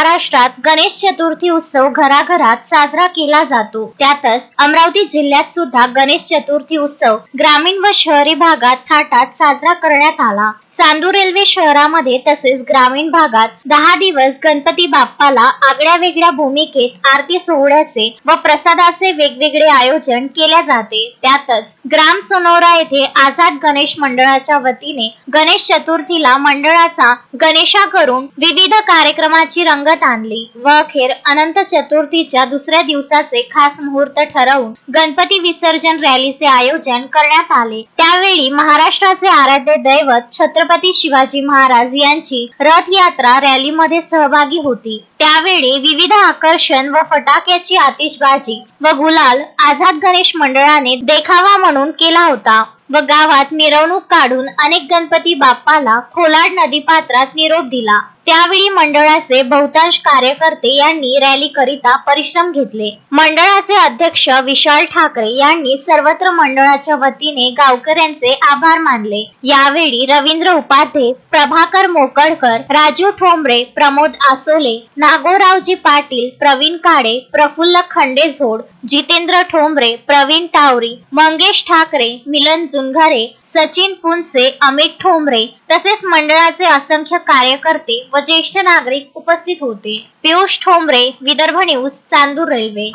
महाराष्ट्रात गणेश चतुर्थी उत्सव घराघरात साजरा केला जातो. त्यातच अमरावती जिल्ह्यात सुद्धा गणेश चतुर्थी उत्सव ग्रामीण व शहरी भागात थाटात साजरा करण्यात आला. चांदूर रेल्वे शहरामध्ये तसेच ग्रामीण भागात दहा दिवस गणपती बाप्पाला आगळ्या वेगळ्या भूमिकेत आरती सोहळ्याचे व प्रसादाचे वेगवेगळे आयोजन केले जाते. त्यातच ग्राम सोनोरा येथे आझाद गणेश मंडळाच्या वतीने गणेश चतुर्थीला मंडळाचा गणेशा करून विविध कार्यक्रमाची रंग रंगत आणली. व अखेर अनंत चतुर्थीच्या दुसऱ्या दिवसाचे खास मुहूर्त ठरवून गणपती विसर्जन रॅलीचे आयोजन करण्यात आले. त्यावेळी महाराष्ट्राचे आराध्य दैवत छत्रपती शिवाजी महाराज यांची रथयात्रा रॅलीमध्ये सहभागी होती. त्यावेळी विविध आकर्षण व फटाक्याची आतिषबाजी व गुलाल आझाद गणेश मंडळाने देखावा म्हणून केला होता व गावात मिरवणूक काढून अनेक गणपती बाप्पाला खोलाड नदी पात्रात निरोप दिला. त्यावेळी मंडळाचे बहुतांश कार्यकर्ते यांनी रॅली करिता परिश्रम घेतले. मंडळाचे अध्यक्ष विशाल ठाकरे यांनी सर्वत्र मंडळाच्या वतीने गावकऱ्यांचे आभार मानले. यावेळी रवींद्र उपाध्ये प्रभाकर मोकडकर राजू ठोंबरे प्रमोद आसोले राघोरावजी पाटील प्रवीण काळे प्रफुल्ल खंडेझोड जितेंद्र ठोंबरे प्रवीण टावरी मंगेश ठाकरे मिलन जुनघरे सचिन पुनसे अमित ठोंबरे तसेच मंडळाचे असंख्य कार्यकर्ते व ज्येष्ठ नागरिक उपस्थित होते. Piyush Thombare Vidarbha news Chandur Railway.